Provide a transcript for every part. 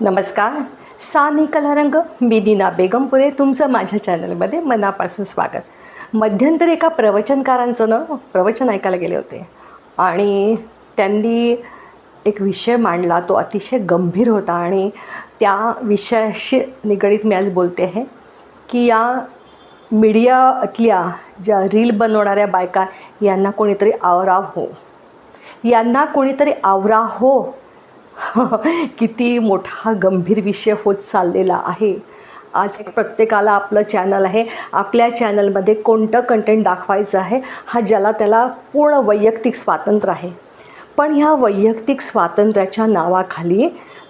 नमस्कार. सानी कलारंग मी दिना बेगमपुरे तुमचं माझ्या चॅनलमध्ये मनापासून स्वागत. मध्यंतरी एका प्रवचनकारांचं ना प्रवचन ऐकायला गेले होते. आणि त्यांनी एक विषय मांडला तो अतिशय गंभीर होता. आणि त्या विषयाशी निगडीत मी आज बोलते आहे की या मीडियातल्या ज्या रील बनवणाऱ्या बायका यांना कोणीतरी आवराव हो. यांना कोणीतरी आवरा हो किती मोठा गंभीर विषय होत चाललेला आहे. आज प्रत्येकाला आपलं चॅनल आहे. आपल्या चॅनलमध्ये कोणतं कंटेंट दाखवायचं आहे हा ज्याला त्याला पूर्ण वैयक्तिक स्वातंत्र्य आहे. पण ह्या वैयक्तिक स्वातंत्र्याच्या नावाखाली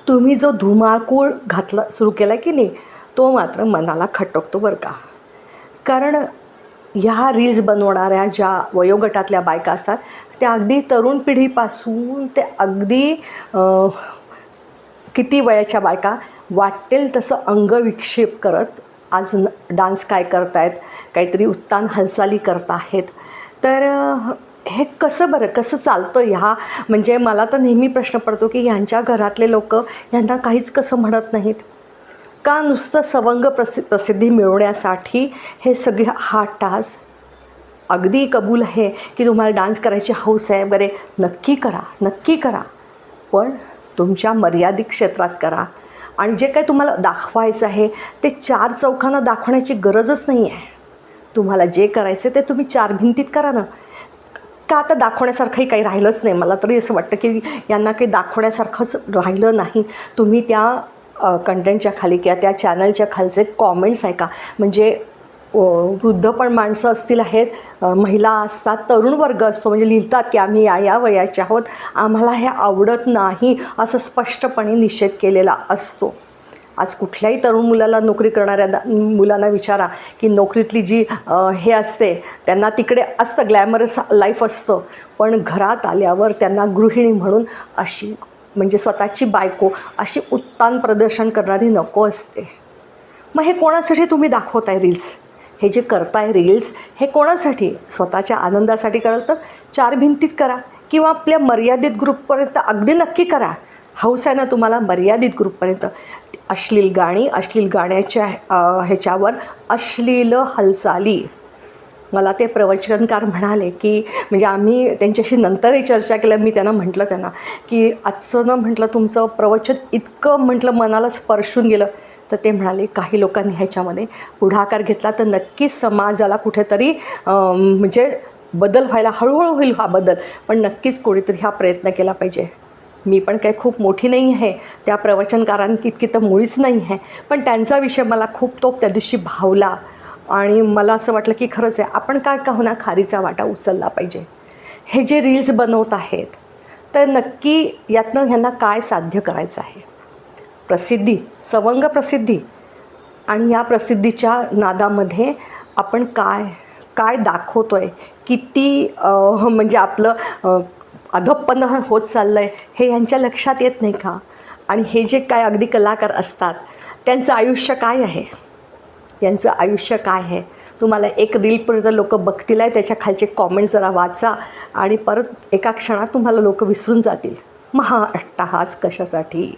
तुम्ही जो धुमाकूळ घातला सुरू केला की नाही तो मात्र मनाला खटकतो बरं का? कारण ह्या रील्स बनवणाऱ्या ज्या वयोगटातल्या बायका असतात त्या अगदी तरुण पिढीपासून ते अगदी किती वयाच्या बायका वाटेल तसं अंगविक्षेप करत आज न डान्स काय करतायत काहीतरी उत्तान हालचाली करत आहेत. तर हे कसं बरं कसं चालतं ह्या? म्हणजे मला तर नेहमी प्रश्न पडतो की ह्यांच्या घरातले लोक ह्यांना काहीच कसं म्हणत नाहीत. का नुसतं सवंग प्रसि प्रसिद्धी मिळवण्यासाठी हे सगळे हा टास अगदी कबूल आहे की तुम्हाला डान्स करायची हौस आहे वगैरे नक्की करा नक्की करा. पण तुमच्या मर्यादित क्षेत्रात करा. आणि जे काही तुम्हाला दाखवायचं आहे ते चार चौकांना दाखवण्याची गरजच नाही आहे. तुम्हाला जे करायचं ते तुम्ही चार भिंतीत करा ना. का आता दाखवण्यासारखंही काही राहिलंच नाही. मला तरी असं वाटतं की यांना काही दाखवण्यासारखंच राहिलं नाही. तुम्ही त्या कंटेंटच्या खाली किंवा त्या चॅनलच्या खालचे कॉमेंट्स आहे का? म्हणजे वृद्ध पण माणसं असतील आहेत महिला असतात तरुण वर्ग असतो म्हणजे लिहितात की आम्ही या या वयाचे आहोत आम्हाला हे आवडत नाही असं स्पष्टपणे निषेध केलेला असतो. आज कुठल्याही तरुण मुलाला नोकरी करणाऱ्या मुलांना विचारा की नोकरीतली जी हे असते त्यांना तिकडे असतं ग्लॅमरस लाईफ असतं पण घरात आल्यावर त्यांना गृहिणी म्हणून अशी म्हणजे स्वतःची बायको अशी उत्तान प्रदर्शन करणारी नको असते. मग हे कोणासाठी तुम्ही दाखवताय रील्स हे जे करताय रील्स हे कोणासाठी? स्वतःच्या आनंदासाठी कराल तर चार भिंतीत करा किंवा आपल्या मर्यादित ग्रुपपर्यंत अगदी नक्की करा. हौस आहे ना तुम्हाला मर्यादित ग्रुपपर्यंत अश्लील गाणी अश्लील गाण्याच्या ह्याच्यावर अश्लील हालचाली. मला ते प्रवचनकार म्हणाले की म्हणजे आम्ही त्यांच्याशी नंतरही चर्चा केल्या मी त्यांना म्हटलं त्यांना की आजचं ना म्हटलं तुमचं प्रवचन इतकं म्हटलं मनाला स्पर्शून गेलं. तर ते म्हणाले काही लोकांनी ह्याच्यामध्ये पुढाकार घेतला तर नक्कीच समाजाला कुठेतरी म्हणजे बदल व्हायला हळूहळू होईल हा बदल. पण नक्कीच कोणीतरी हा प्रयत्न केला पाहिजे. मी पण काही खूप मोठी नाही आहे. त्या प्रवचनकारांइतकी तर मुळीच नाही आहे. पण त्यांचा विषय मला खूप तो त्या दिवशी भावला. आणि मला असं वाटलं की खरंच आहे आपण काय का होणार खारीचा वाटा उचलला पाहिजे? हे जे रील्स बनवत आहेत तर नक्की यातनं ह्यांना काय साध्य करायचं आहे? प्रसिद्धी सवंग प्रसिद्धी. आणि या प्रसिद्धीच्या नादामध्ये आपण काय काय दाखवतो आहे किती म्हणजे आपलं अं, अधप्पन होत चाललं आहे हे यांच्या लक्षात येत नाही का? आणि हे जे काय अगदी कलाकार असतात त्यांचं आयुष्य काय आहे? यांचं आयुष्य काय आहे? तुम्हाला एक रीलपर्यंत लोक बघतील आहे त्याच्या खालचे कॉमेंट जरा वाचा आणि परत एका क्षणात तुम्हाला लोक विसरून जातील. मग हा अट्टाहास कशासाठी?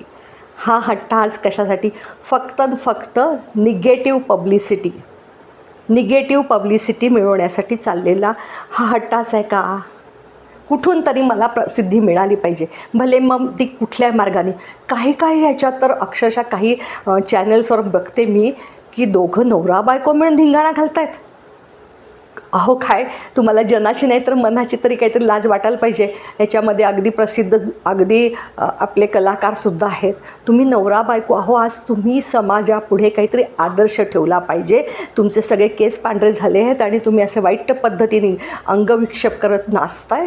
हा हट्टाहास कशासाठी? फक्त फक्त निगेटिव्ह पब्लिसिटी निगेटिव्ह पब्लिसिटी मिळवण्यासाठी चाललेला हा हट्टास आहे का? कुठून तरी मला प्रसिद्धी मिळाली पाहिजे. भले मग ती कुठल्या मार्गाने. काही काही ह्याच्यात तर अक्षरशः काही चॅनल्सवर बघते मी. की दोघं नवरा बायको मिळून धिंगाणा घालतायत? अहो काय? तुम्हाला जनाची नाही तर मनाची तरी काहीतरी लाज वाटायला पाहिजे. याच्यामध्ये अगदी प्रसिद्ध अगदी आपले कलाकारसुद्धा आहेत. तुम्ही नवरा बायको अहो आज तुम्ही समाजापुढे काहीतरी आदर्श ठेवला पाहिजे. तुमचे सगळे केस पांढरे झाले आहेत आणि तुम्ही असे वाईट पद्धतीने अंगविक्षेप करत नाचताय?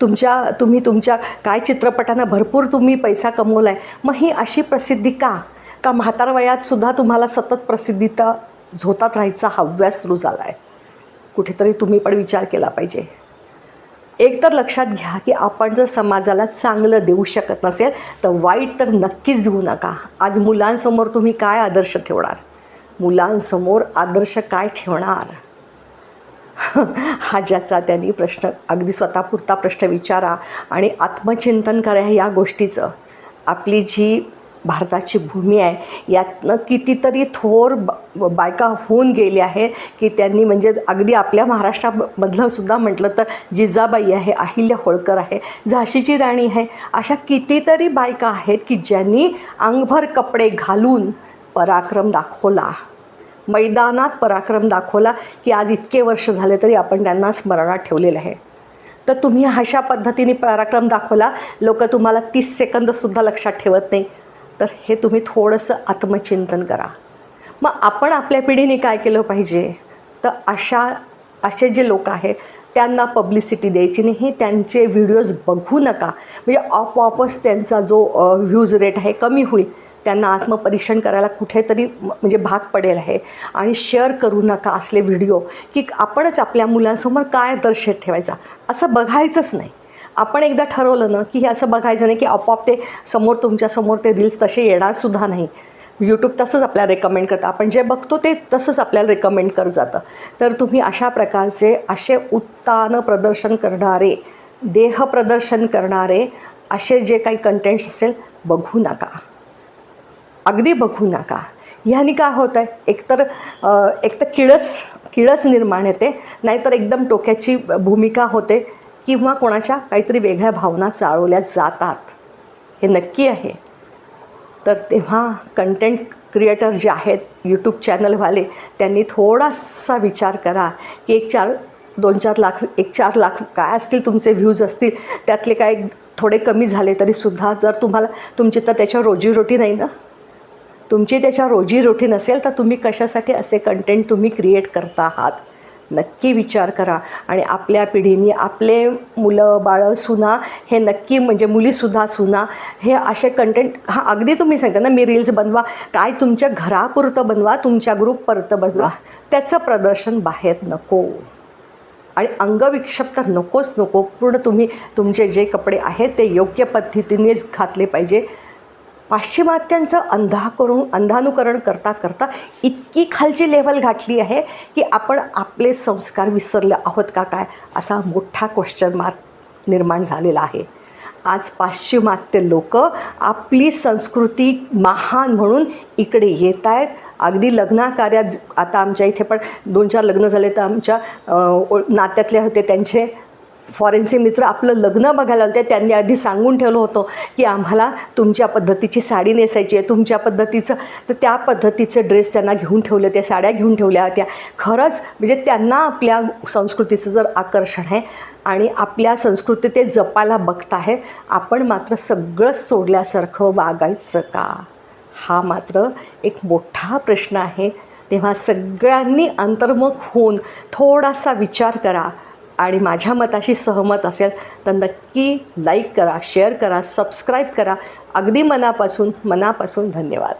तुमच्या तुम्ही तुमच्या काय चित्रपटांना भरपूर तुम्ही पैसा कमवला आहे मग ही अशी प्रसिद्धी का? का म्हातार वयात सुद्धा तुम्हाला सतत प्रसिद्धीचा झोतात राहायचा हव्यास सुरू झाला आहे कुठेतरी तुम्ही पण विचार केला पाहिजे. एक तर लक्षात घ्या की आपण जर समाजाला चांगलं देऊ शकत नसेल तर वाईट तर नक्कीच देऊ नका. आज मुलांसमोर तुम्ही काय आदर्श ठेवणार? मुलांसमोर आदर्श काय ठेवणार? हा ज्याचा त्यांनी प्रश्न अगदी स्वतःपुरता प्रश्न विचारा आणि आत्मचिंतन करा या गोष्टीचं. आपली जी भारताची भूमी आहे. यातनं कितीतरी थोर ब बायका होऊन गेल्या आहे की त्यांनी म्हणजे अगदी आपल्या महाराष्ट्रामधलं सुद्धा म्हटलं तर जिजाबाई आहे अहिल्या होळकर आहे झाशीची राणी आहे. अशा कितीतरी बायका आहेत की ज्यांनी अंगभर कपडे घालून पराक्रम दाखवला. मैदानात पराक्रम दाखवला की आज इतके वर्ष झाले तरी आपण त्यांना स्मरणात ठेवलेलं आहे. तर तुम्ही अशा पद्धतीने पराक्रम दाखवला. लोक तुम्हाला तीस सेकंदसुद्धा लक्षात ठेवत नाही. तर हे तुम्ही थोडंसं आत्मचिंतन करा. मग आपण आपल्या पिढीने काय केलं पाहिजे? तर अशा असे जे लोक आहेत त्यांना पब्लिसिटी द्यायची नाही त्यांचे व्हिडिओज बघू नका. म्हणजे आपोआपच त्यांचा जो व्ह्यूज रेट आहे कमी होईल. त्यांना आत्मपरीक्षण करायला कुठेतरी म्हणजे भाग पडेल आहे. आणि शेअर करू नका असले व्हिडिओ की आपणच आपल्या मुलांसमोर काय दर्शेत ठेवायचा? असं बघायचंच नाही. आपण एकदा ठरवलं ना की हे असं बघायचं नाही की आपोआप ते समोर तुमच्यासमोर ते रील्स तसे येणारसुद्धा नाही. यूट्यूब तसंच आपल्याला रेकमेंड करतं. आपण जे बघतो ते तसंच आपल्याला रेकमेंड करत जातं. तर तुम्ही अशा प्रकारचे असे उत्तान प्रदर्शन करणारे देह प्रदर्शन करणारे असे जे काही कंटेंट्स असेल बघू नका. अगदी बघू नका. ह्याने काय होतं आहे एकतर एक एकतर किळस किळस निर्माण येते. नाहीतर एकदम टोक्याची भूमिका होते. किंवा कोणाच्या काहीतरी वेगळ्या भावना चाळवल्या जातात. हे नक्की आहे. तर तेव्हा कंटेंट क्रिएटर जे आहेत यूट्यूब चॅनलवाले त्यांनी थोडासा विचार करा की एक चार दोन चार लाख एक चार लाख काय असतील तुमचे व्ह्यूज असतील? त्यातले काय थोडे कमी झाले तरीसुद्धा जर तुम्हाला तुमची तर त्याच्या रोजीरोटी नाही ना? तुमची त्याच्या रोजीरोटी नसेल तर तुम्ही कशासाठी असे कंटेंट तुम्ही क्रिएट करता आहात? नक्की विचार करा. आणि आपल्या पिढीने आपले मुलं बाळं सुना हे नक्की म्हणजे मुलीसुद्धा सुना हे असे कंटेंट हा अगदी तुम्ही सांगता ना मी रील्स बनवा काय तुमच्या घरापुरतं बनवा तुमच्या ग्रुपपुरतं बनवा त्याचं प्रदर्शन बाहेर नको. आणि अंगविक्षेप तर नकोच नको पूर्ण तुम्ही तुमचे जे कपडे आहेत ते योग्य पद्धतीनेच घातले पाहिजे. पाश्चिमात्यांचं अंधा करून अंधानुकरण करता करता इतकी खालची लेवल गाठली आहे की आपण आपले संस्कार विसरले आहोत का काय असा मोठा क्वेश्चन मार्क निर्माण झालेला आहे. आज पाश्चिमात्य लोक आपली संस्कृती महान म्हणून इकडे येत आहेत. अगदी लग्नाकार्यात आता आमच्या इथे पण दोन चार लग्न झाले तर आमच्या ओळ- नात्यातले होते त्यांचे. फॉरेनचे मित्र आपलं लग्न बघायला होते त्यांनी आधी सांगून ठेवलं होतं की आम्हाला तुमच्या पद्धतीची साडी नेसायची आहे तुमच्या पद्धतीचं तर त्या पद्धतीचं ड्रेस त्यांना घेऊन ठेवले त्या साड्या घेऊन ठेवल्या होत्या खरंच म्हणजे त्यांना आपल्या संस्कृतीचं जर आकर्षण आहे आणि आपल्या संस्कृती ते जपायला बघत आहे आपण मात्र सगळंच सोडल्यासारखं वागायचं का? हा मात्र एक मोठा प्रश्न आहे. तेव्हा सगळ्यांनी अंतर्मुख होऊन थोडासा विचार करा. आणि माझ्या मताशी सहमत असेल तर नक्की लाईक करा शेअर करा सबस्क्राईब करा. अगदी मनापासून मनापासून धन्यवाद.